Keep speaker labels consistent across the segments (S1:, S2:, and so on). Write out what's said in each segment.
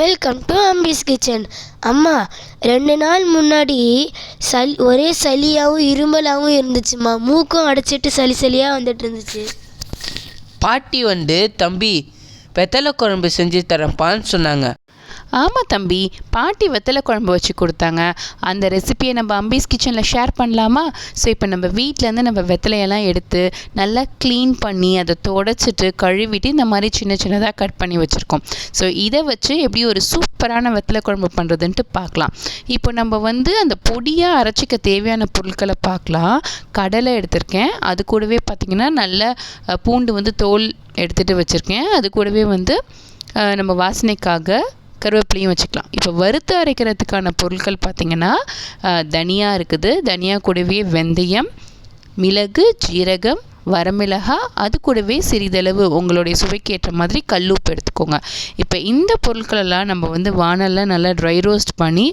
S1: Welcome to அம்பிஸ் kitchen அம்மா ரெண்டு நாள் முன்னாடி சளி ஒரே சளியாகவும் இருமலாகவும் இருந்துச்சுமா மூக்கும் அடைச்சிட்டு சளி சளியாக வந்துட்டு இருந்துச்சு.
S2: பாட்டி வந்து தம்பி வெத்தலை குழம்பு செஞ்சு தரேன்ப்பான்னு சொன்னாங்க.
S3: ஆமாம் தம்பி பாட்டி வெத்தலை குழம்பு வச்சு கொடுத்தாங்க. அந்த ரெசிபியை நம்ம அம்பீஸ் கிச்சனில் ஷேர் பண்ணலாமா? ஸோ இப்போ நம்ம வீட்டிலேருந்து நம்ம வெத்தலையெல்லாம் எடுத்து நல்லா க்ளீன் பண்ணி அதை தொடச்சிட்டு கழுவிட்டு இந்த மாதிரி சின்ன சின்னதாக கட் பண்ணி வச்சுருக்கோம். ஸோ இதை வச்சு எப்படி ஒரு சூப்பரான வெத்தலை குழம்பு பண்ணுறதுன்ட்டு பார்க்கலாம். இப்போ நம்ம வந்து அந்த பொடியாக அரைச்சிக்க தேவையான பொருட்களை பார்க்கலாம். கடலை எடுத்திருக்கேன். அது கூடவே பார்த்திங்கன்னா நல்ல பூண்டு வந்து தோல் எடுத்துகிட்டு வச்சுருக்கேன். அது கூடவே வந்து நம்ம வாசனைக்காக கருவேப்பிலையும் வச்சுக்கலாம். இப்போ வறுத்து அரைக்கிறதுக்கான பொருட்கள் பார்த்திங்கன்னா தனியாக இருக்குது. தனியா கூடவே வெந்தயம் மிளகு ஜீரகம் வரமிளகா அது கூடவே சிறிதளவு உங்களுடைய சுவைக்கு ஏற்ற மாதிரி கல்லுப்பு எடுத்துக்கோங்க. இப்போ இந்த பொருட்களெல்லாம் நம்ம வந்து வானலில் நல்லா ட்ரை ரோஸ்ட் பண்ணி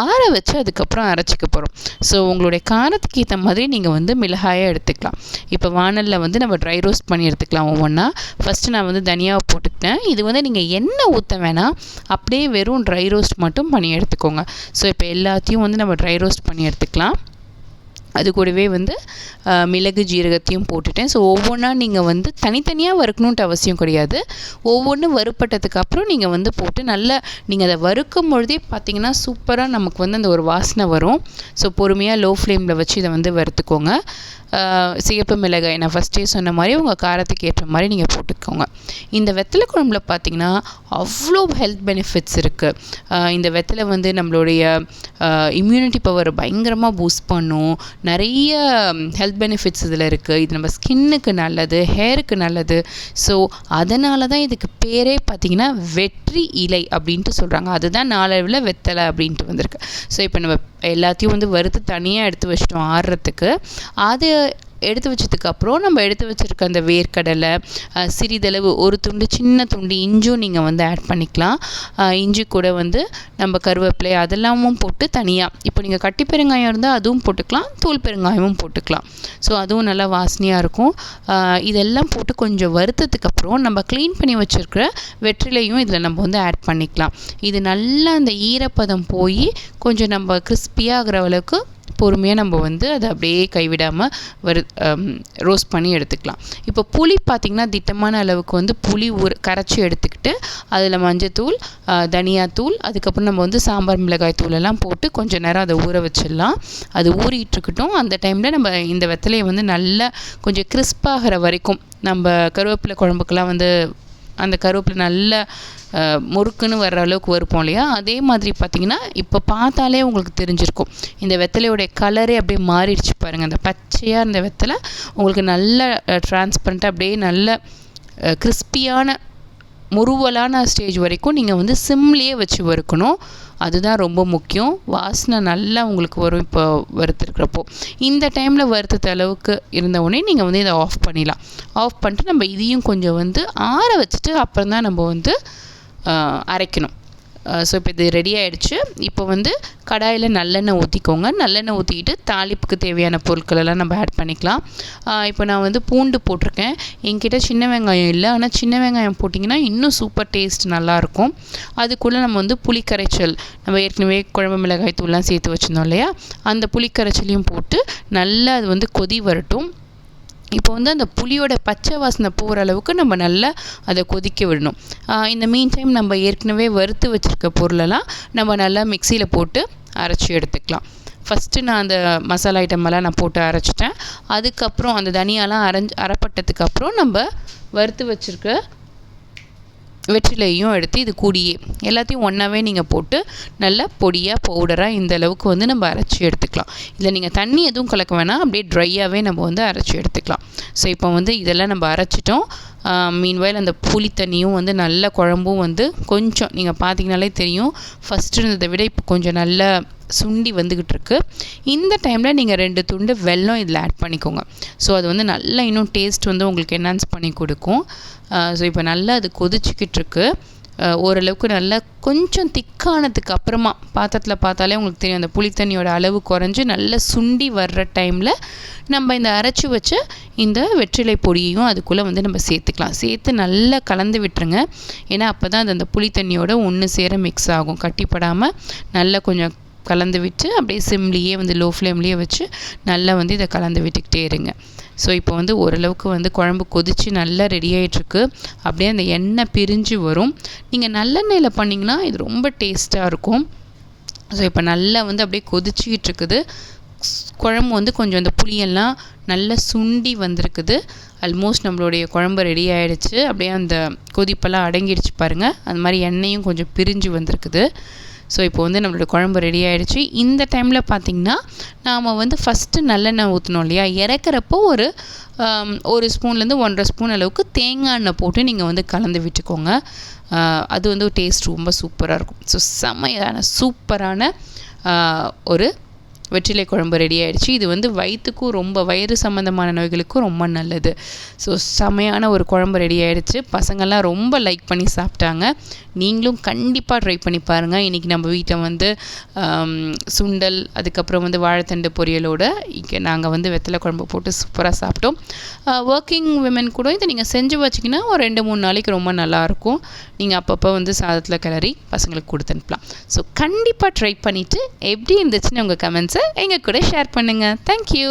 S3: ஆற வச்சு அதுக்கப்புறம் அரைச்சிக்க போகிறோம் ஸோ உங்களுடைய காரத்துக்கு ஏற்ற மாதிரி நீங்கள் வந்து மிளகாயை எடுத்துக்கலாம். இப்போ வானலில் வந்து நம்ம ட்ரை ரோஸ்ட் பண்ணி எடுத்துக்கலாம் ஒவ்வொன்றா ஃபஸ்ட்டு நான் வந்து தனியாக போட்டுக்கிட்டேன். இது வந்து நீங்கள் எண்ணெய் ஊற்ற வேணாம். அப்படியே வெறும் ட்ரை ரோஸ்ட் மட்டும் பண்ணி எடுத்துக்கோங்க. ஸோ இப்போ எல்லாத்தையும் வந்து நம்ம ட்ரை ரோஸ்ட் பண்ணி எடுத்துக்கலாம். அது கூடவே வந்து மிளகு ஜீரகத்தையும் போட்டுட்டேன். ஸோ ஒவ்வொன்றா நீங்கள் வந்து தனித்தனியாக வறுக்கணுன்ட்டு அவசியம் கிடையாது. ஒவ்வொன்றும் வறுப்பட்டதுக்கு அப்புறம் நீங்கள் வந்து போட்டு நல்லா நீங்கள் அதை வறுக்கும் பொழுதே பார்த்தீங்கன்னா சூப்பராக நமக்கு வந்து அந்த ஒரு வாசனை வரும். ஸோ பொறுமையாக லோ ஃப்ளேமில் வச்சு இதை வந்து வறுத்துக்கோங்க. சிகப்பு மிளகாய் நான் ஃபஸ்ட்டே சொன்ன மாதிரி உங்கள் காரத்துக்கு ஏற்ற மாதிரி நீங்கள் போட்டுக்கோங்க. இந்த வெத்தலை குழம்புல பார்த்தீங்கன்னா அவ்வளோ ஹெல்த் பெனிஃபிட்ஸ் இருக்குது இந்த வெத்தலை வந்து நம்மளுடைய இம்யூனிட்டி பவர் பயங்கரமாக பூஸ்ட் பண்ணும். நிறைய ஹெல்த் பெனிஃபிட்ஸ் இதில் இருக்குது இது நம்ம ஸ்கின்னுக்கு நல்லது ஹேருக்கு நல்லது. ஸோ அதனால தான் இதுக்கு பேரே பார்த்திங்கன்னா வெற்றி இலை அப்படின்ட்டு சொல்கிறாங்க அதுதான் நாளடைவில் வெத்தலை அப்படின்ட்டு வந்திருக்கு. ஸோ இப்போ நம்ம எல்லாத்தையும் வந்து வறுத்து தனியாக எடுத்து வச்சிட்டோம் ஆடுறதுக்கு அது எடுத்து வச்சதுக்கப்புறம் நம்ம எடுத்து வச்சுருக்க அந்த வேர்க்கடலை சிறிதளவு ஒரு துண்டு சின்ன துண்டு இஞ்சும் நீங்கள் வந்து ஆட் பண்ணிக்கலாம். இஞ்சி கூட வந்து நம்ம கருவேப்பிலை அதெல்லாமும் போட்டு தனியாக இப்போ நீங்கள் கட்டி பெருங்காயம் இருந்தால் அதுவும் போட்டுக்கலாம் தூள் பெருங்காயமும் போட்டுக்கலாம். ஸோ அதுவும் நல்லா வாசனையாக இருக்கும். இதெல்லாம் போட்டு கொஞ்சம் வறுத்ததுக்கப்புறம் நம்ம க்ளீன் பண்ணி வச்சுருக்கிற வெற்றிலையும் இதில் நம்ம வந்து ஆட் பண்ணிக்கலாம். இது நல்லா அந்த ஈரப்பதம் போய் கொஞ்சம் நம்ம கிறிஸ்பியாகிற அளவுக்கு பொறுமையாக நம்ம வந்து அதை அப்படியே கைவிடாமல் வறு ரோஸ்ட் பண்ணி எடுத்துக்கலாம். இப்போ புளி பார்த்திங்கன்னா திட்டமான அளவுக்கு வந்து புளி ஊற கரைச்சி எடுத்துக்கிட்டு அதில் மஞ்சத்தூள் தனியாத்தூள் அதுக்கப்புறம் நம்ம வந்து சாம்பார் மிளகாய் தூள் எல்லாம் போட்டு கொஞ்சம் நேரம் அதை ஊற வச்சிடலாம். அது ஊறிட்டுருக்கட்டும் அந்த டைமில் நம்ம இந்த வெத்தலையை வந்து நல்லா கொஞ்சம் கிறிஸ்பாகிற வரைக்கும் நம்ம கருவேப்பிலை குழம்புக்கெல்லாம் வந்து அந்த கருவேப்பிலை நல்லா முறுக்குன்னு வர்ற அளவுக்கு வறுப்போம் இல்லையா? அதே மாதிரி பார்த்தீங்கன்னா இப்போ பார்த்தாலே உங்களுக்கு தெரிஞ்சிருக்கும். இந்த வெத்தலையோடைய கலரே அப்படியே மாறிடுச்சு பாருங்கள் அந்த பச்சையாக இருந்த வெத்தலை உங்களுக்கு நல்ல டிரான்ஸ்பரண்ட்டாக அப்படியே நல்ல கிறிஸ்பியான முறுவலான ஸ்டேஜ் வரைக்கும் நீங்கள் வந்து சிம்லேயே வச்சு வறுக்கணும். அதுதான் ரொம்ப முக்கியம். வாசனை நல்லா உங்களுக்கு வரும் இப்போ வறுத்துருக்கிறப்போ. இந்த டைமில் வறுத்த அளவுக்கு இருந்த உடனே நீங்கள் வந்து இதை ஆஃப் பண்ணிடலாம். ஆஃப் பண்ணிட்டு நம்ம இதையும் கொஞ்சம் வந்து ஆற வச்சுட்டு அப்புறம் தான் நம்ம வந்து அரைக்கணும். ஸோ இப்போ இது ரெடி ஆகிடுச்சு இப்போ வந்து கடாயில் நல்லெண்ணெய் ஊற்றிக்கோங்க நல்லெண்ணெய் ஊற்றிக்கிட்டு தாளிப்புக்கு தேவையான பொருட்கள் எல்லாம் நம்ம ஆட் பண்ணிக்கலாம். இப்போ நான் வந்து பூண்டு போட்டிருக்கேன். என்கிட்ட சின்ன வெங்காயம் இல்லை. ஆனால் சின்ன வெங்காயம் போட்டிங்கன்னா இன்னும் சூப்பர் டேஸ்ட் நல்லாயிருக்கும் அதுக்குள்ளே நம்ம வந்து புளிக்கரைச்சல் நம்ம ஏற்கனவே குழம்பு மிளகாய் தூள்லாம் சேர்த்து வச்சுருந்தோம் இல்லையா? அந்த புளிக்கரைச்சலையும் போட்டு நல்லா அது வந்து கொதி வரட்டும். இப்போ வந்து அந்த புளியோட பச்சை வாசனை போகிற அளவுக்கு நம்ம நல்லா அதை கொதிக்க விடணும். இந்த மீன் டைம் நம்ம ஏற்கனவே வறுத்து வச்சுருக்க பொருளெல்லாம் நம்ம நல்லா மிக்சியில் போட்டு அரைச்சி எடுத்துக்கலாம். ஃபஸ்ட்டு நான் அந்த மசாலா ஐட்டமெல்லாம் நான் போட்டு அரைச்சிட்டேன். அதுக்கப்புறம் அந்த தனியாலாம் அரைஞ்சு அரைப்பட்டதுக்கப்புறம் நம்ம வறுத்து வச்சுருக்க வெற்றிலையும் எடுத்து இது கூடியே. எல்லாத்தையும் ஒன்றாவே நீங்கள் போட்டு நல்லா பொடியாக பவுடராக இந்த அளவுக்கு வந்து நம்ம அரைச்சி எடுத்துக்கலாம். இதில் நீங்கள் தண்ணி எதுவும் கலக்க வேணாம். அப்படியே ட்ரையாகவே நம்ம வந்து அரைச்சி எடுத்துக்கலாம். ஸோ இப்போ வந்து இதெல்லாம் நம்ம அரைச்சிட்டோம். மீன்வாயில் அந்த புளி தண்ணியும் வந்து நல்ல குழம்பும் வந்து கொஞ்சம் நீங்கள் பார்த்தீங்கனாலே தெரியும். ஃபஸ்ட்டு இருந்ததை விட இப்போ கொஞ்சம் நல்ல சுண்டி வந்துக்கிட்டு இருக்கு இந்த டைமில் நீங்கள் ரெண்டு துண்டு வெல்லம் இதில் ஆட் பண்ணிக்கோங்க. ஸோ அது வந்து நல்லா இன்னும் டேஸ்ட் வந்து உங்களுக்கு என்ஹான்ஸ் பண்ணி கொடுக்கும். ஸோ இப்போ நல்லா அது கொதிச்சுக்கிட்டு இருக்கு ஓரளவுக்கு நல்லா கொஞ்சம் திக்கானதுக்கு அப்புறமா பாத்திரத்தில் பார்த்தாலே உங்களுக்கு தெரியும். அந்த புளித்தண்ணியோட அளவு குறைஞ்சு நல்லா சுண்டி வர்ற டைமில் நம்ம இந்த அரைச்சி வச்ச இந்த வெற்றிலை பொடியையும் அதுக்குள்ளே வந்து நம்ம சேர்த்துக்கலாம். சேர்த்து நல்லா கலந்து விட்டுருங்க. ஏன்னா அப்போ தான் அது அந்த புளித்தண்ணியோட ஒன்று சேர மிக்ஸ் ஆகும். கட்டிப்படாமல் நல்லா கொஞ்சம் கலந்து விட்டு அப்படியே சிம்லேயே வந்து லோ ஃப்ளேம்லேயே வச்சு நல்லா வந்து இதை கலந்து விட்டுக்கிட்டே இருங்க. ஸோ இப்போ வந்து ஓரளவுக்கு வந்து குழம்பு கொதித்து நல்லா ரெடி ஆகிட்டுருக்கு அப்படியே அந்த எண்ணெய் பிரிஞ்சு வரும். நீங்கள் நல்லெண்ணெயில் பண்ணிங்கன்னா இது ரொம்ப டேஸ்ட்டாக இருக்கும். ஸோ இப்போ நல்லா வந்து அப்படியே கொதிச்சிக்கிட்டு இருக்குது குழம்பு வந்து கொஞ்சம் அந்த புளியெல்லாம் நல்லா சுண்டி வந்திருக்குது. ஆல்மோஸ்ட் நம்மளுடைய குழம்பு ரெடி ஆகிடுச்சு அப்படியே அந்த கொதிப்பெல்லாம் அடங்கிடுச்சு பாருங்கள் அந்த மாதிரி எண்ணெயும் கொஞ்சம் பிரிஞ்சு வந்திருக்குது. ஸோ இப்போ வந்து நம்மளோட குழம்பு ரெடி ஆகிடுச்சு இந்த டைமில் பார்த்திங்கன்னா நாம் வந்து ஃபஸ்ட்டு நல்லெண்ணெய் ஊற்றணும் இல்லையா? இறக்குறப்போ ஒரு ஒரு ஸ்பூன்லேருந்து ஒன்றரை ஸ்பூன் அளவுக்கு தேங்காய் எண்ணெய் போட்டு நீங்கள் வந்து கலந்து விட்டுக்கோங்க. அது வந்து ஒரு டேஸ்ட் ரொம்ப சூப்பராக இருக்கும். ஸோ செமையான சூப்பரான ஒரு வெற்றிலை குழம்பு ரெடி ஆகிடுச்சு இது வந்து வயிற்றுக்கும் ரொம்ப வயிறு சம்மந்தமான நோய்களுக்கும் ரொம்ப நல்லது. ஸோ செமையான ஒரு குழம்பு ரெடி ஆகிடுச்சு பசங்கள்லாம் ரொம்ப லைக் பண்ணி சாப்பிட்டாங்க. நீங்களும் கண்டிப்பாக ட்ரை பண்ணி பாருங்கள் இன்றைக்கி நம்ம வீட்டில் வந்து சுண்டல் அதுக்கப்புறம் வந்து வாழைத்தண்டு பொரியலோட இங்கே நாங்கள் வந்து வெத்தலை குழம்பு போட்டு சூப்பராக சாப்பிட்டோம். ஒர்க்கிங் விமன் கூட இதை நீங்கள் செஞ்சு வச்சிங்கன்னா ஒரு ரெண்டு மூணு நாளைக்கு ரொம்ப நல்லாயிருக்கும் நீங்கள் அப்பப்போ வந்து சாதத்தில் கிளறி பசங்களுக்கு கொடுத்து அனுப்பலாம். ஸோ கண்டிப்பாக ட்ரை பண்ணிவிட்டு எப்படி இருந்துச்சுன்னு உங்கள் கமெண்ட்ஸை எங்கள் கூட ஷேர் பண்ணுங்கள் தேங்க்யூ